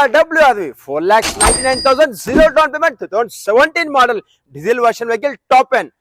BMW four lakhs ninety nine thousand zero down payment, 2017 model, diesel version vehicle, top end.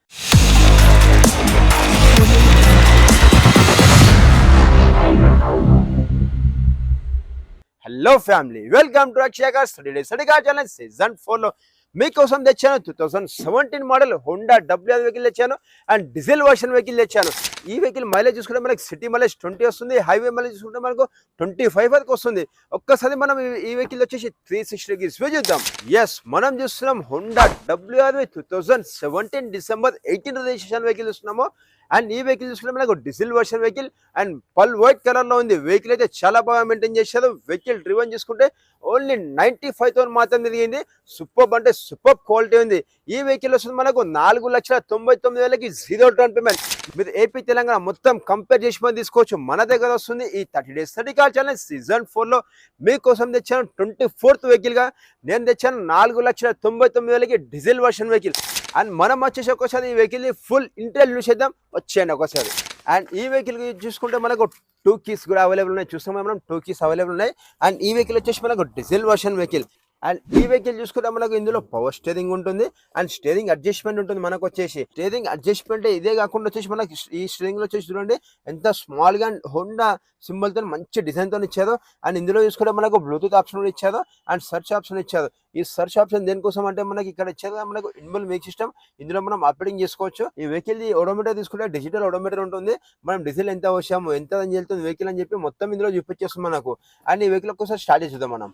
Hello family, welcome to Akshaya Cars, Saturday Saturday Car Challenge Season 4. మీకోసం తెచ్చాను two thousand seventeen model Honda W R vehicle తెచ్చాను and diesel version vehicle తెచ్చాను. ఈ vehicle mileage చూసుకుంటే మనకి city mileage twenty వస్తుంది highway mileage చూసుకుంటే మనకు ట్వంటీ ఫైవ్ వరకు వస్తుంది. ఒక్కసారి మనం ఈ- ఈ వెహికల్ వచ్చేసి త్రీ సిక్స్టీ డిగ్రీస్ చూద్దాం. ఎస్ మనం చూస్తున్నాం Honda WR two thousand seventeen December eighteen registration vehicle చూస్తున్నాము. అండ్ ఈ వెహికల్ చూసుకుంటే మనకు diesel version vehicle and pearl white కలర్లో ఉంది. వెహికల్ అయితే చాలా బాగా మెయింటైన్ చేశారు. వెహికల్ డ్రివన్ చూసుకుంటే ఓన్లీ నైన్టీ ఫైవ్ థౌసండ్ మాత్రం తిరిగింది. సూపర్ అంటే సూపర్ క్వాలిటీ ఉంది. ఈ వెహికల్ వస్తుంది మనకు నాలుగు లక్షల తొంభై తొమ్మిది వేలకి జీరో డౌన్ పేమెంట్ మీరు ఏపీ తెలంగాణ మొత్తం కంపేర్ చేసి మనం తీసుకోవచ్చు. మన దగ్గర వస్తుంది ఈ thirty days thirty car channel season ఫోర్లో మీకోసం తెచ్చాను ట్వంటీ ఫోర్త్ వెహికల్గా నేను తెచ్చాను నాలుగు లక్షల తొంభై తొమ్మిది వేలకి డీజిల్ వర్షన్ వెహికల్ అండ్ మనం వచ్చేసి ఒకసారి ఈ వెహికల్ని ఫుల్ ఇంటెల్ చూసేద్దాం వచ్చేయండి ఒకసారి అండ్ ఈ వెహికల్ చూసుకుంటే మనకు టూ కీస్ కూడా అవైలబుల్ ఉన్నాయి. చూస్తాం మనం టూ కీస్ అవైలబుల్ ఉన్నాయి. అండ్ ఈ వెహికల్ వచ్చేసి మనకు డీజిల్ వర్షన్ వెహికల్ అండ్ ఈ వెహికల్ చూసుకుంటే మనకు ఇందులో పవర్ స్టేరింగ్ ఉంటుంది అండ్ స్టేరింగ్ అడ్జస్ట్మెంట్ ఉంటుంది మనకు వచ్చేసి. స్టేరింగ్ అడ్జస్ట్మెంట్ ఇదే కాకుండా వచ్చేసి మనకి ఈ స్టేరింగ్లో వచ్చేసి చూడండి ఎంత స్మాల్గా హోండా సింబల్తో మంచి డిజైన్తో ఇచ్చారు. అండ్ ఇందులో చూసుకుంటే మనకు బ్లూటూత్ ఆప్షన్ కూడా ఇచ్చారు అండ్ సెర్చ్ ఆప్షన్ ఇచ్చారు. ఈ సెర్చ్ ఆప్షన్ దేనికోసం అంటే మనకి ఇక్కడ ఇచ్చారు మనకు ఇన్బుల్ మేక్ సిస్టమ్ ఇందులో మనం ఆపరేటింగ్ చేసుకోవచ్చు. ఈ వెహికల్ ఓడోమీటర్ తీసుకుంటే డిజిటల్ ఓడోమీటర్ ఉంటుంది. మనం డీజిల్ ఎంత వచ్చాము ఎంత అని వెళ్తుంది వెహికల్ అని చెప్పి మొత్తం ఇందులో చూపించేస్తుంది మనకు. అండ్ ఈ వెహికల్ ఒకసారి స్టార్ట్ చేద్దాం మనం.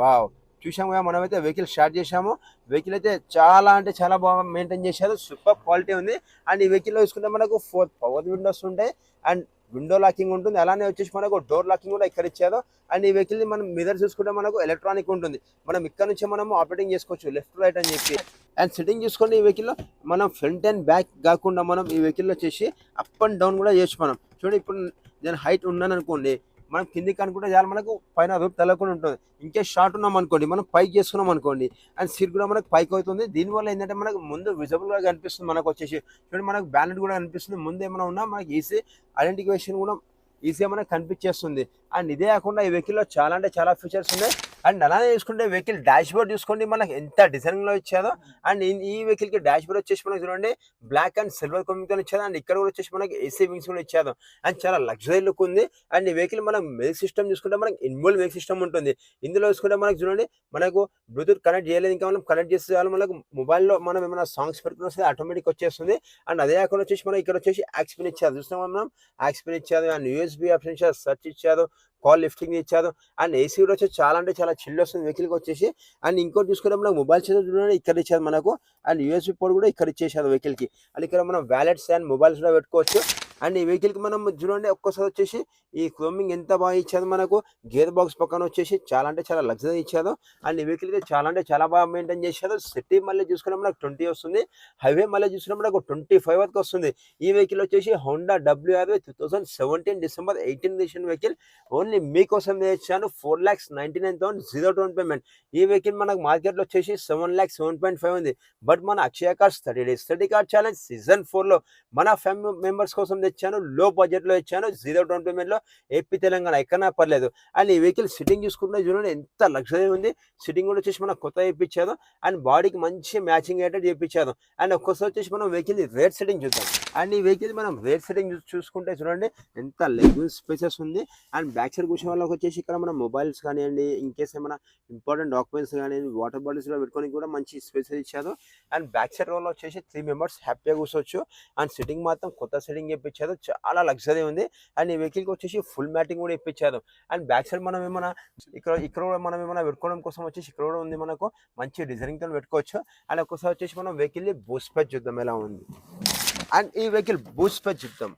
వావ్ చూసాము కదా మనమైతే వెహికల్ స్టార్ట్ చేసాము వెహికల్ అయితే చాలా అంటే చాలా బాగా మెయింటైన్ చేశారు. సూపర్ క్వాలిటీ ఉంది. అండ్ ఈ వెహికల్లో చూసుకుంటే మనకు ఫోర్ పవర్ విండోస్ ఉంటాయి. అండ్ విండో లాకింగ్ ఉంటుంది. అలానే వచ్చేసి మనకు డోర్ లాకింగ్ కూడా ఇక్కడ ఇచ్చారు. అండ్ ఈ వెహికల్ని మనం మిదర్ చూసుకుంటే మనకు ఎలక్ట్రానిక్ ఉంటుంది. మనం ఇక్కడ నుంచి మనం ఆపరేటింగ్ చేసుకోవచ్చు. లెఫ్ట్ రైట్ అని చెప్పి. అండ్ సిట్టింగ్ చూసుకోండి ఈ వెహికల్లో మనం ఫ్రంట్ అండ్ బ్యాక్ కాకుండా మనం ఈ వెహికల్లో వచ్చేసి అప్ అండ్ డౌన్ కూడా చేయొచ్చు మనం. చూడండి ఇప్పుడు నేను హైట్ ఉన్నాను అనుకోండి. మనం కిందికి అనుకుంటే చాలా మనకు పైన వైపు తెలకుండా ఉంటుంది. ఇంకే షార్ట్ ఉన్నాం అనుకోండి మనం పైకి చేసుకున్నాం అనుకోండి అండ్ సీట్ కూడా మనకు పైకి అవుతుంది. దీనివల్ల ఏంటంటే మనకు ముందు విజిబుల్గా కనిపిస్తుంది మనకు వచ్చేసి. చూడండి మనకు బ్యాలెట్ కూడా కనిపిస్తుంది. ముందు ఏమైనా ఉన్నా మనకి ఈజీ ఐడెంటిఫికేషన్ కూడా ఈజీగా మనకు కనిపించేస్తుంది. అండ్ ఇదే కాకుండా ఈ వెహికల్లో చాలా అంటే చాలా ఫీచర్స్ ఉన్నాయి. అండ్ అలానే చూసుకుంటే వెహికల్ డాష్ బోర్డ్ చూసుకోండి మనకి ఎంత డిజైన్లో లో ఇచ్చారో. అండ్ ఈ- వెహికల్కి డాష్ బోర్డ్ వచ్చేసి మనకి చూడండి బ్లాక్ అండ్ సిల్వర్ కొమ్మితో ఇచ్చారు. అండ్ ఇక్కడ కూడా వచ్చేసి మనకి ఏసీ వింగ్స్ కూడా ఇచ్చారు. అండ్ చాలా లగ్జరీ లుక్ ఉంది. అండ్ ఈ వెహికల్ మనం మేక్ సిస్టమ్ చూసుకుంటే మనకి ఇన్వాల్వ్ మేక్ సిస్టమ్ ఉంటుంది. ఇందులో చూసుకుంటే మనకి చూడండి మనకు బ్లూటూత్ కనెక్ట్ చేయలేదు ఇంకా మనం కనెక్ట్ చేస్తే మనకు మొబైల్లో మనం ఏమైనా సాంగ్స్ పెట్టుకున్న వస్తే ఆటోమేటిక్ వచ్చేస్తుంది. అండ్ అదే కాకుండా వచ్చేసి మనం ఇక్కడ వచ్చేసి యాక్స్పిన్ ఇచ్చారు. చూస్తున్నాం మనం యాక్స్పిన్ ఇచ్చారు. అండ్ యూఎస్బీ ఆప్షన్ ఇచ్చారు సర్చ్ ఇచ్చారు. కాల్ లిఫ్టింగ్ ఇచ్చారు. అండ్ ఏసీ కూడా వచ్చి చాలా అంటే చాలా చిల్ వస్తుంది వెహికల్కి వచ్చేసి. అండ్ ఇంకోటి చూసుకుంటే మనకు మొబైల్ చార్జర్ ఇక్కడ ఇచ్చారు మనకు. అండ్ యూఎస్బీ పోర్ట్ కూడా ఇక్కడ ఇచ్చేసారు వెహికల్కి. అండ్ ఇక్కడ మనం వ్యాలెట్స్ అండ్ మొబైల్స్ కూడా పెట్టుకోవచ్చు. అండ్ ఈ వెహికల్కి మనం చూడండి ఒక్కసారి వచ్చేసి ఈ క్రోమింగ్ ఎంత బాగా ఇచ్చారు మనకు గేర్ బాక్స్ పక్కన వచ్చేసి చాలా అంటే చాలా లగ్జరీ ఇచ్చారు. అండ్ ఈ వెహికల్ చాలా అంటే చాలా బాగా మెయింటైన్ చేశారు. సిటీ మళ్ళీ చూసుకున్న మనకు ట్వంటీ వస్తుంది. హైవే మళ్ళీ చూసుకున్న మనకు ట్వంటీ ఫైవ్ వరకు వస్తుంది. ఈ వెహికల్ వచ్చేసి Honda WR two thousand seventeen December eighteen registration vehicle. Only మీకోసం తెచ్చాను four lakhs ninety nine thousand zero down payment. ఈ వెహికల్ మనకు మార్కెట్లో వచ్చేసి seven lakhs seven point five ఉంది. బట్ మన Akshaya cards study days study card challenge season ఫోర్లో మన ఫ్యామిలీ మెంబర్స్ కోసం ఇచ్చాను లో బడ్జెట్లో ఇచ్చాను జీరో డౌన్ పేమెంట్లో ఏపీ తెలంగాణ ఎక్కడన్నా పర్లేదు. అండ్ ఈ వెహికల్ సిట్టింగ్ చూసుకుంటే చూడండి ఎంత లగ్జరీ ఉంది. సిట్టింగ్ కూడా వచ్చేసి మనం కొత్త చేయించారు. అండ్ బాడీకి మంచి మ్యాచింగ్ అయ్యేటట్టు చేయించాను అండ్ ఒక్కసారి వచ్చేసి మనం వెహికల్ రేట్ సెట్టింగ్ చూద్దాం. అండ్ ఈ వెహికల్ మనం రేట్ సెట్టింగ్ చూసుకుంటే చూడండి ఎంత లెగ్ స్పేసెస్ ఉంది. అండ్ బ్యాక్ సైడ్ కూర్చోని వాళ్ళకి వచ్చేసి ఇక్కడ మన మొబైల్స్ కానివ్వండి ఇన్కేస్ ఏమైనా ఇంపార్టెంట్ డాక్యుమెంట్స్ కానివ్వండి వాటర్ బాటిల్స్ పెట్టుకొని కూడా మంచి స్పేసెస్ ఇచ్చారు. అండ్ బ్యాక్ సైడ్ రోల్ వచ్చేసి త్రీ మెంబర్స్ హ్యాపీగా కూర్చోవచ్చు. అండ్ సిట్టింగ్ మాత్రం కొత్త సిట్టింగ్ ఇప్పించారు చాలా లగ్జరీ ఉంది. అండ్ ఈ వెహికల్కి వచ్చేసి ఫుల్ మ్యాటింగ్ కూడా ఇప్పించారు. అండ్ బ్యాక్ సైడ్ మనం ఏమైనా ఇక్కడ ఇక్కడ కూడా మనం ఏమైనా పెట్టుకోవడం కోసం వచ్చేసి ఇక్కడ కూడా ఉంది మనకు. మంచి డిజైనింగ్తో పెట్టుకోవచ్చు. అండ్ ఒకసారి వచ్చేసి మనం వెహికల్ బూస్ట్ పై చూద్దాం ఎలా ఉంది. అండ్ ఈ వెహికల్ బూస్ట్ పై చూద్దాం.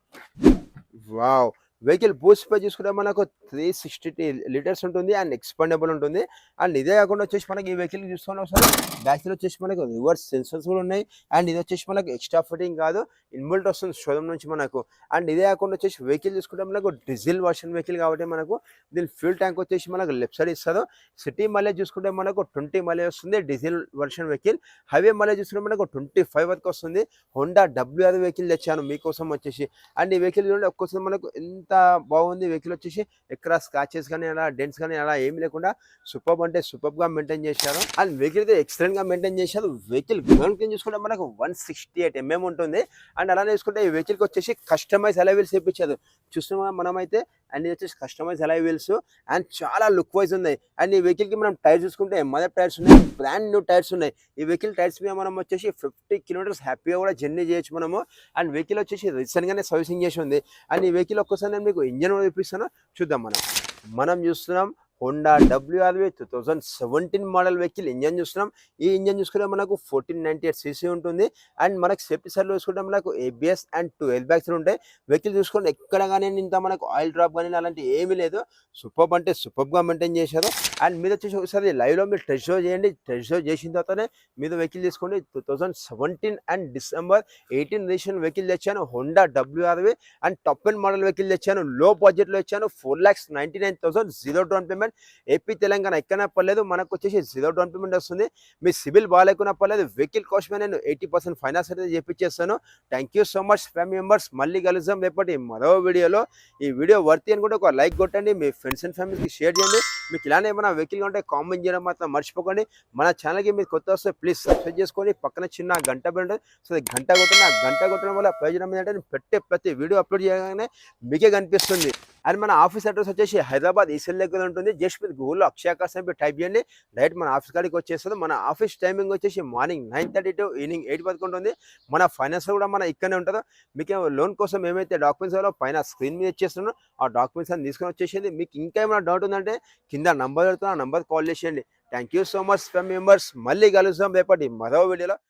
వావ్! వెహికల్ బూస్ట్ చూసుకుంటే మనకు త్రీ సిక్స్టీ లీటర్స్ ఉంటుంది అండ్ ఎక్స్పాండబుల్ ఉంటుంది. అండ్ ఇదే కాకుండా వచ్చేసి మనకి ఈ వెహికల్ చూసుకున్న ఒకసారి బ్యాక్ సైడ్ వచ్చేసి మనకు రివర్స్ సెన్సర్స్ కూడా ఉన్నాయి. అండ్ ఇది వచ్చేసి మనకు ఎక్స్ట్రా ఫిటింగ్ కాదు ఇన్బుల్ట్ వస్తుంది శోధం నుంచి మనకు. అండ్ ఇదే కాకుండా వచ్చేసి వెహికల్ చూసుకుంటే మనకు డీజిల్ వర్షన్ వెహికల్ కాబట్టి మనకు దీని ఫ్యూల్ ట్యాంక్ వచ్చేసి మనకు లెఫ్ట్ సైడ్ ఇస్తారు సిటీ మళ్ళీ చూసుకుంటే మనకు ట్వంటీ మళ్ళీ వస్తుంది డీజిల్ వర్షన్ వెహికల్ హైవే మళ్ళీ చూసుకుంటే మనకు ట్వంటీ ఫైవ్ వరకు వస్తుంది. హోండా డబ్ల్యూఆర్ వెహికల్ తెచ్చాను మీకోసం వచ్చేసి. అండ్ ఈ వెహికల్ చూడండి ఒక్కోసారి మనకు ఎంత అంతా బాగుంది. వెహికల్ వచ్చేసి ఎక్కడ స్క్రాచెస్ కానీ అలా డెంట్స్ కానీ అలా ఏమి లేకుండా సూపర్ అంటే సూపర్గా మెయింటైన్ చేశారు. అండ్ వెహికల్ అయితే ఎక్సలెంట్గా మెయింటైన్ చేశారు. వెహికల్ గ్రౌండ్ క్లీన్ చూసుకుంటే మనకు వన్ సిక్స్టీ ఎయిట్ ఎంఎం ఉంటుంది. అండ్ అలానే చూసుకుంటే ఈ వెహికల్కి వచ్చేసి కస్టమైజ్ అలైవిల్స్ ఇప్పించారు చూస్తున్నా మనమైతే? అండ్ ఇది వచ్చేసి కస్టమైజ్ అలైవిల్స్ అండ్ చాలా లుక్ వైజ్ ఉన్నాయి. అండ్ ఈ వెహికల్కి మనం టైర్స్ చూసుకుంటే మదర్ టైర్స్ ఉన్నాయి బ్రాండ్ న్యూ టైర్స్ ఉన్నాయి. ఈ వెహికల్ టైర్స్ మీద మనం వచ్చేసి ఫిఫ్టీ కిలోమీటర్స్ హ్యాపీగా కూడా జర్నీ చేయొచ్చు మనము. అండ్ వెహికల్ వచ్చేసి రీసెంట్గానే సర్వీసింగ్ చేసి ఉంది. అండ్ ఈ వెహికల్ ఒక్కసారి నేను మీకు ఇంజన్ కూడా చూపిస్తాను. చూద్దాం మనం. మనం చూస్తున్నాం Honda WRV two thousand seventeen model vehicle engine చూస్తున్నాం. ఈ ఇంజన్ చూసుకుంటే మనకు ఫోర్టీన్ నైన్టీ ఎయిట్ సీసీ ఉంటుంది. అండ్ మనకు సేఫ్టీ సైడ్ చూసుకుంటే మనకు ABS and two air bags ఉంటాయి. వెహికల్ చూసుకుంటే ఎక్కడ కానీ ఇంత మనకు ఆయిల్ డ్రాప్ కానీ అలాంటి ఏమీ లేదు. సూపర్ అంటే సూపర్గా మెయింటైన్ చేశారు. అండ్ మీద వచ్చేసి ఒకసారి లైవ్లో మీరు టెస్ట్ షో చేయండి. టెస్ట్ షో చేసిన తర్వాతనే మీద వెహికల్ తీసుకోండి. Two thousand seventeen and December eighteen registration vehicle తెచ్చాను. Honda WRV and top and model vehicle తెచ్చాను. లో బడ్జెట్లో ఇచ్చాను. Four lakhs ninety nine thousand zero down payment. AP Telangana ఎక్కడైనా పర్లేదు మనకు వచ్చేసి జీరో డౌన్ పేమెంట్ వస్తుంది. మీ సిబిల్ బాగాలేకున్నా పర్లేదు. వెహికల్ కాస్ట్ మీద నేను ఎయిటీ పర్సెంట్ ఫైనాన్స్ అయితే చేపించేస్తాను thank you so much family members మళ్ళీ కలుద్దాం. రేపటి మరో వీడియోలో. ఈ వీడియో వర్తి అనుకుంటే ఒక లైక్ కొట్టండి. మీ ఫ్రెండ్స్ అండ్ ఫ్యామిలీకి షేర్ చేయండి. మీకు ఇలానే ఏమైనా వెహికల్ ఉంటే కామెంట్ చేయడం మాత్రం మర్చిపోకండి. మన ఛానల్కి మీరు కొత్త వస్తే ప్లీజ్ సబ్స్క్రైబ్ చేసుకోండి పక్కన చిన్న గంట పెట్టి సో గంట కొట్టండి ఆ గంట కొట్టడం వల్ల ప్రయోజనం ఏంటంటే పెట్టే ప్రతి వీడియో అప్లోడ్ చేయగానే మీకే కనిపిస్తుంది. అండ్ మన ఆఫీస్ అడ్రస్ వచ్చేసి హైదరాబాద్ ఈసెల్ దగ్గర ఉంటుంది. జస్ట్ మీరు గూగుల్లో అక్షయాకాశ్ అని టైప్ చేయండి. డైరెక్ట్ మన ఆఫీస్ కాడికి వచ్చేస్తుంది. మన ఆఫీస్ టైమింగ్ వచ్చేసి morning nine thirty to evening eight వరకు ఉంటుంది. మన ఫైనాన్స్ కూడా మన ఇక్కడనే ఉంటుందో. మీకు లోన్ కోసం ఏమైతే డాక్యుమెంట్స్ కావాలో పైన స్క్రీన్ మీద ఇచ్చేస్తున్నానో. ఆ డాక్యుమెంట్స్ అన్ని తీసుకొని వచ్చేసింది మీకు ఇంకా ఏమైనా డౌట్ ఉందంటే కింద నంబర్ పెడుతున్నా ఆ నంబర్ కాల్ చేసేయండి. Thank you so much family members. మళ్ళీ కలుస్తాం రేపటి మరో వీడియోలో.